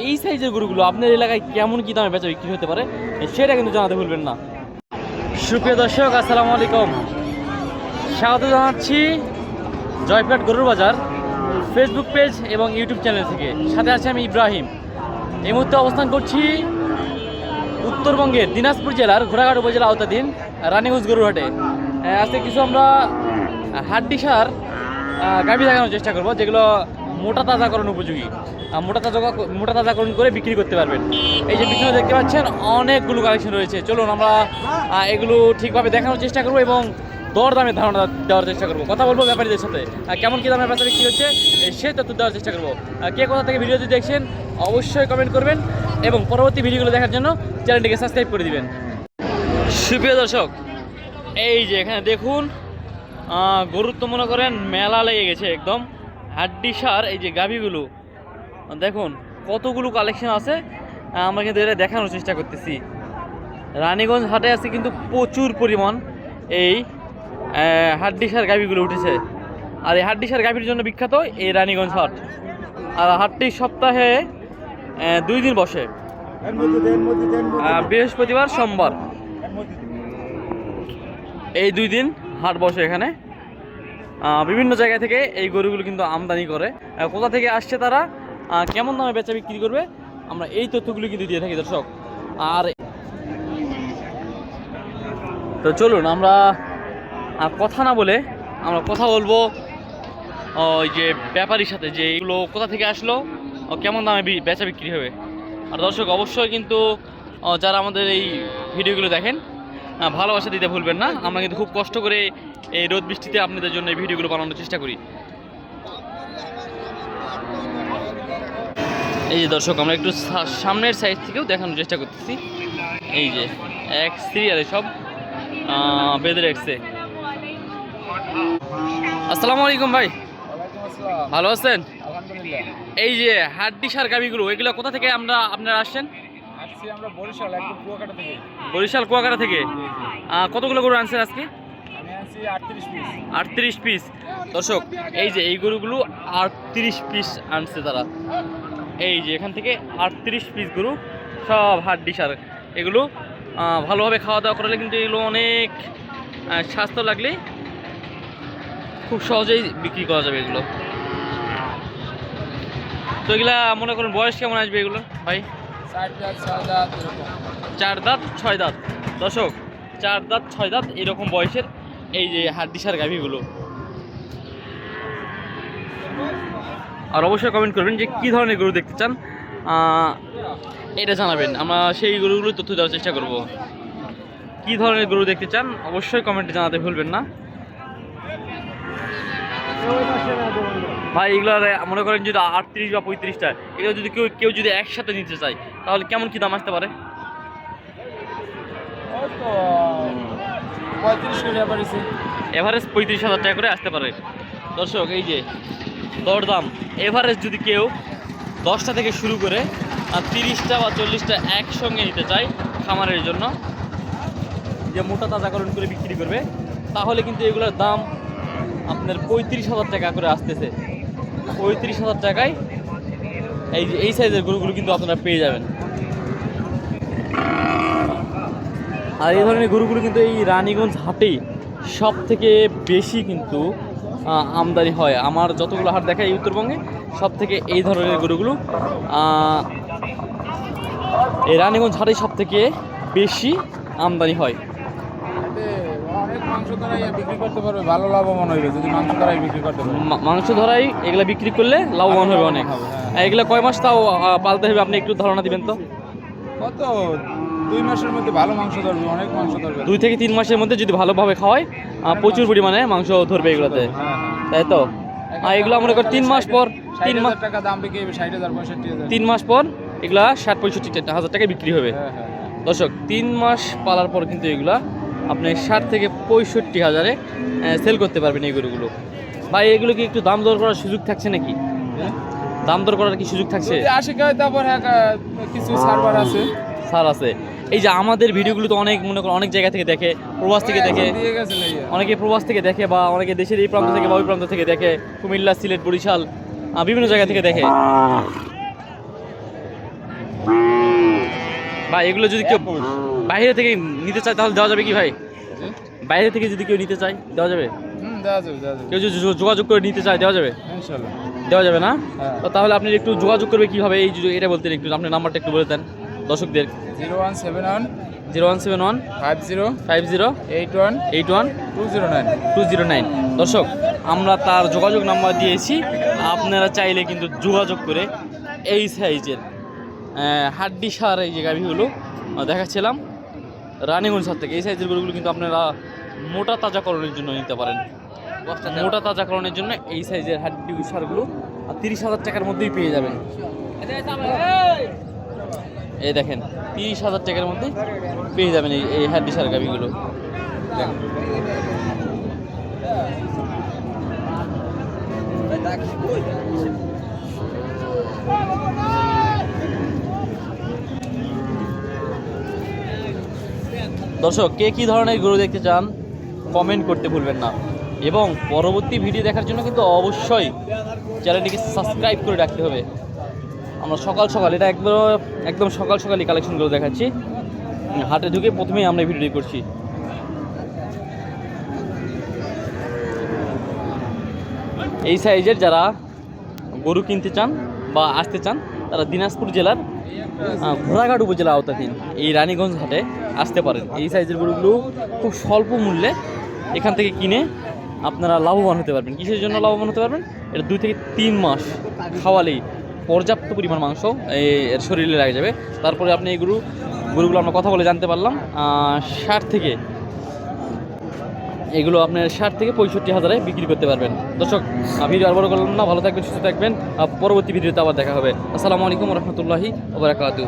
এই সাইজের গরুগুলো আপনার এলাকায় কেমন কি দামে বেচা বিক্রি হতে পারে, সেটা কিন্তু জানাতে ভুলবেন না। সুপ্রিয় দর্শক, আসসালামু আলাইকুম। স্বাগত জানাচ্ছি জয়প্রাট গরুর বাজার ফেসবুক পেজ এবং ইউটিউব চ্যানেল থেকে। সাথে আছে আমি ইব্রাহিম। এই মুহূর্তে অবস্থান করছি উত্তরবঙ্গের দিনাজপুর জেলার ঘোড়াঘাট উপজেলা আওতাধীন রানীগঞ্জ গরুরহাটে আজকে কিছু আমরা হাড্ডি সার গাভী দেখানোর চেষ্টা করব, যেগুলো মোটা তাজাকরণ উপযোগী। মোটা তাজা মোটা তাজাকরণ করে বিক্রি করতে পারবেন। এই যে পিছনে দেখতে পাচ্ছেন, অনেকগুলো কালেকশন রয়েছে। চলুন আমরা এগুলো ঠিকভাবে দেখানোর চেষ্টা করব এবং দর দামে ধারণা দেওয়ার চেষ্টা করব। কথা বলব ব্যাপারীদের সাথে। কেমন কী দামে বেচা কী হচ্ছে সে তথ্য দেওয়ার চেষ্টা করব। কে কোথা থেকে ভিডিওটি দেখছেন, অবশ্যই কমেন্ট করবেন এবং পরবর্তী ভিডিওগুলো দেখার জন্য চ্যানেলটিকে সাবস্ক্রাইব করে দিবেন। সুপ্রিয় দর্শক, এই যে এখানে দেখুন তো মনে করেন, মেলা লেগে গেছে একদম। হাড্ডি সার, এই যে গাভীগুলো। দেখুন, কতগুলো কালেকশন আছে। আমরা কিন্তু এটা দেখানোর চেষ্টা করতেছি। রানীগঞ্জ হাটে আছে কিন্তু প্রচুর পরিমাণ এই হাড্ডি সার গাভীগুলো উঠেছে। আর এই হাড্ডি সার গাভীর জন্য বিখ্যাত এই রানীগঞ্জ হাট। আর হাটটি সপ্তাহে দুই দিন বসে। বৃহস্পতিবার, সোমবার। এই দুই দিন হাট বসে এখানে। বিভিন্ন জায়গা থেকে এই গরুগুলো কিন্তু আমদানি করে। কোথা থেকে আসছে তারা? কেমন দামে বেচা বিক্রি করবে? আমরা এই তথ্যগুলো কিন্তু দিয়ে থাকি, দর্শক। আর তো চলুন, আমরা কথা না বলে আমরা কথা বলব ওই যে ব্যাপারীর সাথে, যে এগুলো কোথা থেকে আসলো কেমন দামে বেচা বিক্রি হবে। আর দর্শক, অবশ্যই কিন্তু যারা আমাদের এই ভিডিওগুলো দেখেন ভালোবাসা দিতে ভুলবেন না। আমরা কিন্তু খুব কষ্ট করে এই রোদ বৃষ্টিতে আপনাদের জন্য এই ভিডিওগুলো বানানোর চেষ্টা করি। এই যে দর্শক আমরা একটু সামনের সাইড থেকেও দেখানোর চেষ্টা করতেছি। এই যে এক সিরিয়ালে সব বেঁধে রেখেছে। আসসালামু আলাইকুম ভাই। ভালো আছেন? এই যে হাড্ডি সার গাভিগুলো এগুলো কোথা থেকে আমরা আপনারা আসছেন? আসছি আমরা বরিশাল একদম কুয়াকাটা থেকে। বরিশাল কুয়াকাটা থেকে? কতগুলো গরু আনছেন আজকে? আটত্রিশ পিস দর্শক এই যে এই গরুগুলো আটত্রিশ পিস আনছে তারা। এই যে এখান থেকে আটত্রিশ পিস গরু সব হাড্ডি সার। এগুলো ভালোভাবে খাওয়া দাওয়া করলে কিন্তু এগুলো অনেক স্বাস্থ্য লাগলে খুব সহজেই বিক্রি করা যাবে এগুলো। তো এগুলা মনে করুন বয়স কেমন আসবে এগুলো ভাই? চার দাঁত, ছয় দাঁত, এরকম। চার দাঁত, ছয় দাঁত। এরকম বয়সের এই যে হাড্ডিসার গাভীগুলো। আর অবশ্যই কমেন্ট করবেন যে কী ধরনের গরু দেখতে চান। এটা জানাবেন। আমরা সেই গরুগুলো তথ্য দেওয়ার চেষ্টা করব। কী ধরনের গরু দেখতে চান, অবশ্যই কমেন্টে জানাতে ভুলবেন না। ভাই এগুলো মনে করেন যদি আটত্রিশ বা পঁয়ত্রিশটা এগুলো যদি কেউ কেউ যদি একসাথে নিতে চায় তাহলে কেমন কী দাম আসতে পারে? এভারেজ পঁয়ত্রিশ হাজার টাকা করে আসতে পারে। দর্শক এই যে দরদাম। এভারেজ যদি কেউ দশটা থেকে শুরু করে আর তিরিশটা বা চল্লিশটা একসঙ্গে নিতে চায় খামারের জন্য যে মোটা তাজাকরণ করে বিক্রি করবে তাহলে কিন্তু এগুলোর দাম আপনার পঁয়ত্রিশ হাজার টাকা করে আসতেছে। পঁয়ত্রিশ হাজার টাকায়। এই যে, এই সাইজের গরুগুলো কিন্তু আপনারা পেয়ে যাবেন। আর এই ধরনের গরুগুলো কিন্তু এই রানীগঞ্জ হাটেই সব থেকে বেশি কিন্তু আমদানি হয়। আমার যতগুলো হাট দেখা এই উত্তরবঙ্গে সব থেকে এই ধরনের গরুগুলো এই রানীগঞ্জ হাটেই সব থেকে বেশি আমদানি হয়। মাংস দ্বারাই বিক্রি করতে পারবে ভালো লাভবান হইবে যদি মাংস দ্বারাই বিক্রি করতে পারবে। মাংস ধরাই এগুলা বিক্রি করলে লাভবান হবে অনেক। হ্যাঁ। এগুলা কয় মাস তাও পালতে হবে? আপনি একটু ধারণা দিবেন তো। কত? দুই মাসের মধ্যে ভালো মাংস ধরবে অনেক মাংস ধরবে। দুই থেকে তিন মাসের মধ্যে যদি ভালোভাবে খাওয়ায় প্রচুর পরিমাণে মাংস ধরবে এগুলোতে। হ্যাঁ, হ্যাঁ। তাই তো? আর এগুলো মনে কর তিন মাস পর তিন মাস টাকা দাম বিক্রি হবে ষাট হাজার পঁয়ষট্টি হাজার। তিন মাস পর এগুলা ষাট পঁয়ষট্টি হাজার টাকায় বিক্রি হবে। হ্যাঁ হ্যাঁ হ্যাঁ। দর্শক তিন মাস পালার পর কিন্তু এগুলা আপনি ষাট থেকে পঁয়ষট্টি হাজারে সেল করতে পারবেন এই গরুগুলো। ভাই এগুলো কি একটু দাম দর করার সুযোগ থাকছে নাকি? হ্যাঁ? দাম দর করার কি সুযোগ থাকছে? আশি তারপর হ্যাঁ কিছু সার্ভার আছে। স্যার আছে। এই যে আমাদের ভিডিওগুলো তো অনেক মনে করো অনেক জায়গা থেকে দেখে প্রবাস থেকে দেখে গেছে লাইয়া। অনেকে প্রবাস থেকে দেখে বা অনেকে দেশের এই প্রান্ত থেকে বা ওই প্রান্ত থেকে দেখে কুমিল্লা সিলেট বরিশাল বিভিন্ন জায়গা থেকে দেখে। ভাই এগুলো যদি কেউ বাইরে থেকে নিতে চায় তাহলে দেওয়া যাবে কি ভাই? বাইরে থেকে যদি কেউ নিতে চায় যাবে? দেওয়া যাবে কেউ যদি যোগাযোগ করে নিতে চায় দেওয়া যাবে? দেওয়া যাবে না? হ্যাঁ। তো তাহলে আপনি একটু যোগাযোগ করবে কীভাবে? এই এটা বলতেন একটু আপনার নাম্বারটা একটু বলে দেন দর্শকদের। Zero one seven one zero one seven one five zero five zero eight one eight one two zero nine. Two zero nine. দর্শক আমরা তার যোগাযোগ নাম্বার দিয়েছি। আপনারা চাইলে কিন্তু যোগাযোগ করে এই সাইজের হাড্ডি সার এই যে গাভিগুলো দেখাচ্ছিলাম। রানিগঞ্জ সার থেকে। এই সাইজের গরুগুলো কিন্তু আপনারা মোটা তাজাকরণের জন্য নিতে পারেন। মোটা তাজাকরণের জন্য এই সাইজের হাড্ডি সারগুলো তিরিশ হাজার টাকার মধ্যেই পেয়ে যাবেন। এই দেখেন তিরিশ হাজার টাকার মধ্যে পেয়ে যাবেন এই এই হাড্ডি সার গাভিগুলো। দেখেন। দর্শক, কে কী ধরনের গরু দেখতে চান কমেন্ট করতে ভুলবেন না। এবং পরবর্তী ভিডিও দেখার জন্য কিন্তু অবশ্যই চ্যানেলটিকে সাবস্ক্রাইব করে রাখতে হবে। আমরা সকাল সকাল, এটা একদম একদম সকাল সকালই কালেকশনগুলো দেখাচ্ছি। হাটে ঢুকে প্রথমেই আমরা ভিডিওটি করছি। এই সাইজের যারা গরু কিনতে চান বা আসতে চান, তারা দিনাজপুর জেলার ঘোড়াঘাট উপজেলা আওতাধীন এই রানীগঞ্জ ঘাটে আসতে পারেন। এই সাইজের গরুগুলো খুব স্বল্প মূল্যে এখান থেকে কিনে আপনারা লাভবান হতে পারবেন। কিসের জন্য লাভবান হতে পারবেন? এটা দুই থেকে তিন মাস খাওয়ালেই পর্যাপ্ত পরিমাণ মাংস এর শরীরে লাগে যাবে। তারপরে আপনি এই গরু, গরুগুলো আমরা কথা বলে জানতে পারলাম ষাট থেকে এগুলো আপনার ষাট থেকে পঁয়ষট্টি হাজারে বিক্রি করতে পারবেন। দর্শক, আমি আর বড় করলাম না, ভালো থাকবেন, সুস্থ থাকবেন পরবর্তী ভিডিওতে আবার দেখা হবে। আসসালামু আলাইকুম রহমতুল্লাহি ওবরাকাতু